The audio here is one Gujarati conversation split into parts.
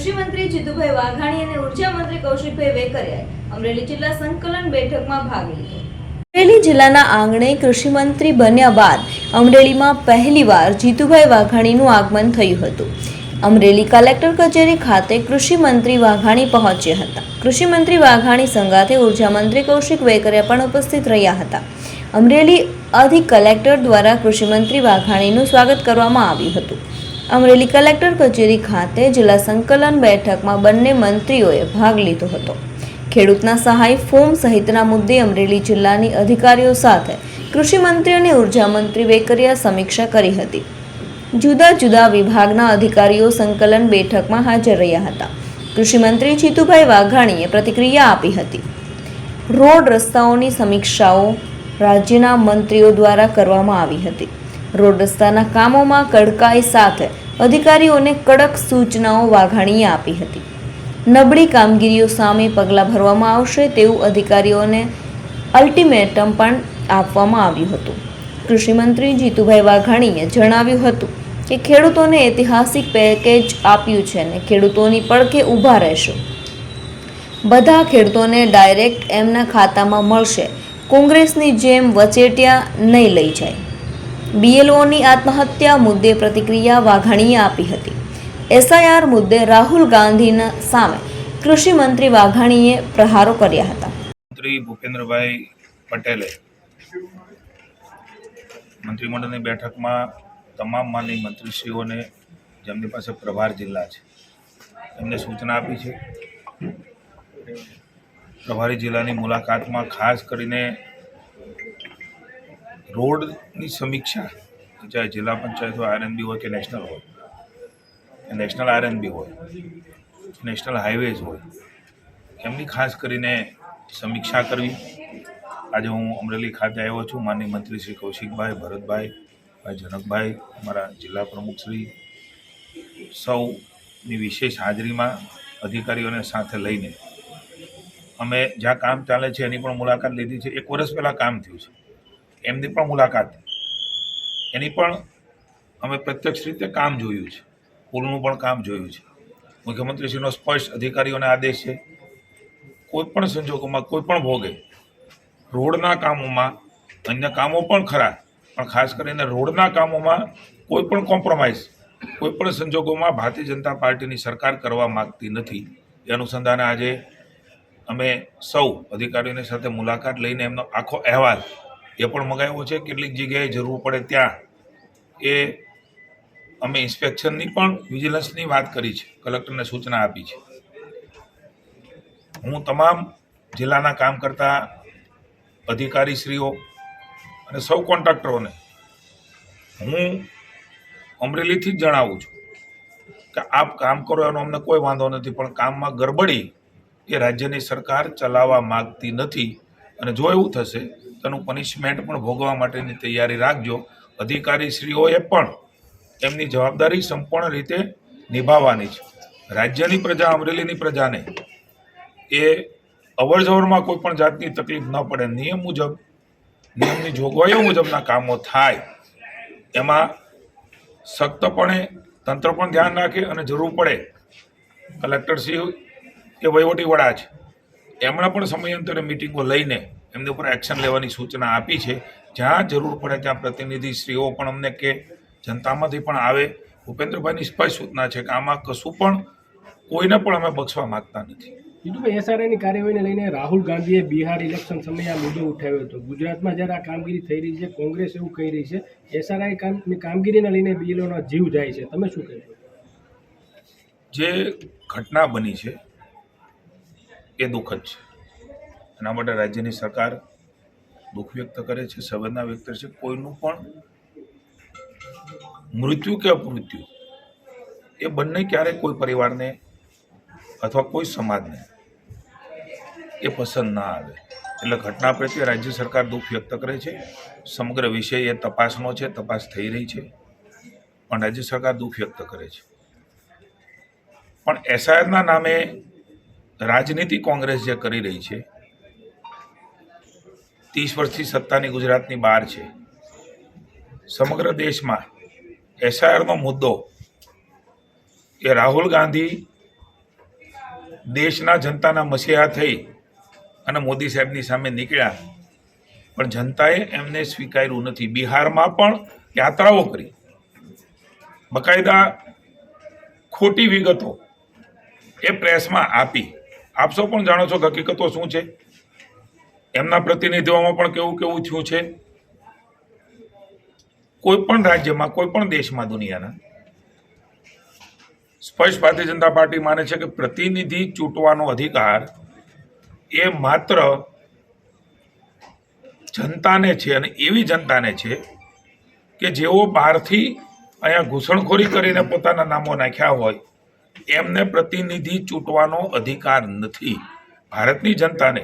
કૃષિ મંત્રી જીતુભાઈ વાઘાણી અને ઊર્જા મંત્રી કૌશિકભાઈ વેકરિયાએ અમરેલી જિલ્લા સંકલન બેઠકમાં ભાગ લીધો. અમરેલી જિલ્લાના આંગણે કૃષિમંત્રી બન્યા બાદ અમરેલીમાં પહેલીવાર જીતુભાઈ વાઘાણીનું આગમન થયું હતું. અમરેલી કલેક્ટર કચેરી ખાતે કૃષિમંત્રી વાઘાણી પહોંચ્યા હતા. કૃષિમંત્રી વાઘાણી સંગાથે ઊર્જા મંત્રી કૌશિક વેકરિયા પણ ઉપસ્થિત રહ્યા હતા. અમરેલી અધિક કલેક્ટર દ્વારા કૃષિમંત્રી વાઘાણીનું સ્વાગત કરવામાં આવ્યું હતું. અમરેલી કલેક્ટર કચેરી ખાતે જિલ્લા સંકલન બેઠકમાં બંને મંત્રીઓએ ભાગ લીધો હતો. ખેડૂતના સહાય ફોર્મ સહિતના મુદ્દે અમરેલી જિલ્લાની અધિકારીઓ સાથે કૃષિ મંત્રી અને ઊર્જા મંત્રી વેકરિયા સમીક્ષા કરી હતી. જુદા જુદા વિભાગના અધિકારીઓ સંકલન બેઠકમાં હાજર રહ્યા હતા. કૃષિ મંત્રી જીતુભાઈ વાઘાણીએ પ્રતિક્રિયા આપી હતી. રોડ રસ્તાઓની સમીક્ષાઓ રાજ્યના મંત્રીઓ દ્વારા કરવામાં આવી હતી. રોડ રસ્તાના કામોમાં કડકાઈ સાથે અધિકારીઓને કડક સૂચનાઓ વાઘાણીએ આપી હતી. નબળી કામગીરીઓ સામે પગલાં ભરવામાં આવશે તેવું અધિકારીઓને અલ્ટિમેટમ પણ આપવામાં આવ્યું હતું. કૃષિમંત્રી જીતુભાઈ વાઘાણીએ જણાવ્યું હતું કે ખેડૂતોને ઐતિહાસિક પેકેજ આપ્યું છે અને ખેડૂતોની પડખે ઊભા રહેશે. બધા ખેડૂતોને ડાયરેક્ટ એમના ખાતામાં મળશે. કોંગ્રેસની જેમ વચેટિયા નહીં લઈ જાય. બીએલઓની આત્મહત્યા મુદ્દે પ્રતિક્રિયા વાઘાણીએ આપી હતી. એસઆઈઆર મુદ્દે રાહુલ ગાંધીના સામે કૃષિ મંત્રી વાઘાણીએ પ્રહારો કર્યા હતા. મંત્રી ભૂપેન્દ્રભાઈ પટેલે મંત્રીમંડળની બેઠકમાં તમામ માનની મંત્રીશ્રીઓને જેમની પાસે પ્રભાર જિલ્લા છે, એમને સૂચના આપી છે. પ્રભારી જિલ્લાની મુલાકાતમાં ખાસ કરીને રોડની સમીક્ષા, ચાહે જિલ્લા પંચાયત હોય, આરએનબી હોય કે નેશનલ હોય. કે નેશનલ આરએનબી હોય, નેશનલ હાઈવેઝ હોય. એમની ખાસ કરીને સમીક્ષા કરવી. આજે હું અમરેલી ખાતે આવ્યો છું, માનનીય મંત્રી શ્રી કૌશિકભાઈ, ભરતભાઈ, ભાઈ જનકભાઈ, અમારા જિલ્લા પ્રમુખશ્રી સૌની વિશેષ હાજરીમાં અધિકારીઓને સાથે લઈને. અમે જ્યાં કામ ચાલે છે એની પણ મુલાકાત લીધી છે. એક વર્ષ પહેલાં કામ થયું છે. એમની પણ મુલાકાત એની પણ અમે પ્રત્યક્ષ રીતે કામ જોયું છે. પુલનું પણ કામ જોયું છે. મુખ્યમંત્રીશ્રીનો સ્પષ્ટ અધિકારીઓને આદેશ છે. કોઈ પણ સંજોગોમાં, કોઈ પણ ભોગે, રોડના કામોમાં, અન્ય કામો પણ ખરા, પણ ખાસ કરીને રોડના કામોમાં કોઈ પણ કોમ્પ્રોમાઇઝ, કોઈ પણ સંજોગોમાં ભારતીય જનતા પાર્ટીની સરકાર કરવા માગતી નથી. એ અનુસંધાને આજે અમે સૌ અધિકારીઓની સાથે મુલાકાત લઈને એમનો આખો અહેવાલ એ પણ મગાવ્યો છે. કેટલીક જગ્યાએ જરૂર પડે ત્યાં. એ અમે ઇન્સ્પેક્શનની પણ વિજિલન્સની વાત કરી છે. કલેક્ટરને સૂચના આપી છે. હું તમામ જિલ્લાના કામ કરતા અધિકારીશ્રીઓ અને સૌ કોન્ટ્રાક્ટરોને હું અમરેલીથી જ જણાવું છું કે આપ કામ કરો એનો અમને કોઈ વાંધો નથી, પણ કામમાં ગરબડી એ રાજ્યની સરકાર ચલાવવા માગતી નથી. અને જો એવું થશે તો એનું પનિશમેન્ટ પણ ભોગવા માટેની તૈયારી રાખજો. અધિકારીશ્રીઓએ પણ એમની જવાબદારી સંપૂર્ણ રીતે નિભાવવાની છે. રાજ્યની પ્રજા, અમરેલીની પ્રજાને એ અવર જવરમાં કોઈ પણ જાતની તકલીફ ન પડે. નિયમ મુજબ, નિયમની જોગવાઈઓ મુજબના કામો થાય. એમાં સખ્તપણે તંત્ર પણ ધ્યાન રાખે અને જરૂર પડે. કલેક્ટરશ્રી કે વહીવટી વડા છે. એમણે પણ સમયાંતરે મિટિંગો લઈને એમની ઉપર એક્શન લેવાની સૂચના આપી છે. જ્યાં જરૂર પડે ત્યાં પ્રતિનિધિશ્રીઓ પણ અમને કે જનતામાંથી પણ આવે. ભૂપેન્દ્રભાઈની સ્પષ્ટ સૂચના છે કે આમાં કશું પણ કોઈને પણ અમે બક્ષવા માંગતા નથી. જીતુભાઈ એસઆરઆઈની કાર્યવાહીને લઈને રાહુલ ગાંધીએ બિહાર ઇલેક્શન સમયે આ મુદ્દો ઉઠાવ્યો હતો. ગુજરાતમાં જ્યારે આ કામગીરી થઈ રહી છે કોંગ્રેસ એવું કહી રહી છે એસઆરઆઈ કામની કામગીરીને લઈને બીએલઓનો જીવ જાય છે. તમે શું કહેશો? જે ઘટના બની છે એ દુઃખદ છે. એના માટે રાજ્યની સરકાર દુઃખ વ્યક્ત કરે છે, સંવેદના વ્યક્ત કરે છે. કોઈનું પણ મૃત્યુ કે અપમૃત્યુ, એ બંને ક્યારેય કોઈ પરિવારને અથવા કોઈ સમાજને એ પસંદ ના આવે. એટલે ઘટના પ્રત્યે રાજ્ય સરકાર દુઃખ વ્યક્ત કરે છે. સમગ્ર વિષય એ તપાસનો છે, તપાસ થઈ રહી છે. પણ રાજ્ય સરકાર દુઃખ વ્યક્ત કરે છે. પણ એસઆઈઆરના નામે રાજનીતિ કોંગ્રેસ જે કરી રહી છે ત્રીસ વર્ષથી સત્તાની ગુજરાતની બહાર છે. સમગ્ર દેશમાં એસઆઈઆરનો મુદ્દો એ રાહુલ ગાંધી દેશના જનતાના મસીહા થઈ અને મોદી સાહેબની સામે નીકળ્યા. પણ જનતાએ એમને સ્વીકાર્યું નથી. બિહારમાં પણ યાત્રાઓ કરી. બકાયદા ખોટી વિગતો એ પ્રેસમાં આપી. આપ સૌ પણ જાણો છો હકીકતો શું છે? એમના પ્રતિનિધિઓમાં પણ કેવું કેવું થયું છે? કોઈ પણ રાજ્યમાં, કોઈ પણ દેશમાં દુનિયાના, સ્પષ્ટ ભારતીય જનતા પાર્ટી માને છે કે પ્રતિનિધિ ચૂંટવાનો અધિકાર એ માત્ર જનતાને છે અને એવી જનતાને છે કે જેઓ બહારથી અહીંયા ઘૂસણખોરી કરીને પોતાના નામો નાખ્યા હોય, એમને પ્રતિનિધિ ચૂંટવાનો અધિકાર નથી. ભારતની જનતાને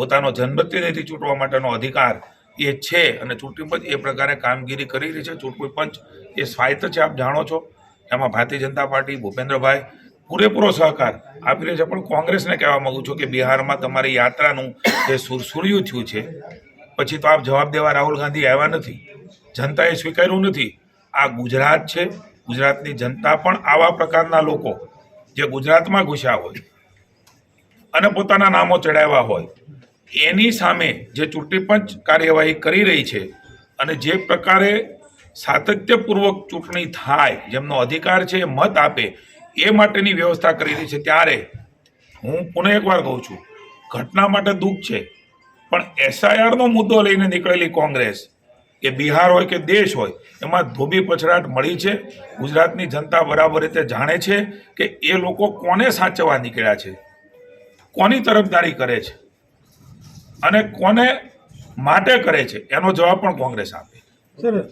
પોતાનો જનપ્રતિનિધિ ચૂંટવા માટેનો અધિકાર એ છે અને ચૂંટણી પંચ એ પ્રકારે કામગીરી કરી રહી છે. ચૂંટણી પંચ એ સ્વાયત્ત છે, આપ જાણો છો. એમાં ભારતીય જનતા પાર્ટી, ભૂપેન્દ્રભાઈ, પૂરેપૂરો સહકાર આપી રહ્યો છે. પણ કોંગ્રેસને કહેવા માંગુ છું કે બિહારમાં તમારી યાત્રાનું જે સુરસુર્યું થયું છે, પછી તો આપ જવાબ દેવા રાહુલ ગાંધી આવ્યા નથી. જનતાએ સ્વીકાર્યું નથી. આ ગુજરાત છે. ગુજરાતની જનતા પણ આવા પ્રકારના લોકો જે ગુજરાતમાં ઘૂસ્યા હોય અને પોતાના નામો ચડાવ્યા હોય એની સામે જે ચૂંટણી પંચ કાર્યવાહી કરી રહી છે અને જે પ્રકારે સાતત્યપૂર્વક ચૂંટણી થાય, જેમનો અધિકાર છે, મત આપે, એ માટેની વ્યવસ્થા કરી રહી છે. ત્યારે હું પુનઃ એકવાર કહું છું, ઘટના માટે દુઃખ છે, પણ એસઆઈઆરનો મુદ્દો લઈને નીકળેલી કોંગ્રેસ, કે બિહાર હોય કે દેશ હોય, એમાં ધોબી પછડાટ મળી છે. ગુજરાતની જનતા બરાબર રીતે જાણે છે કે એ લોકો કોને સાચવવા નીકળ્યા છે? કોની તરફદારી કરે છે? અને કોને માટે કરે છે? એનો જવાબ પણ કોંગ્રેસ આપે. સર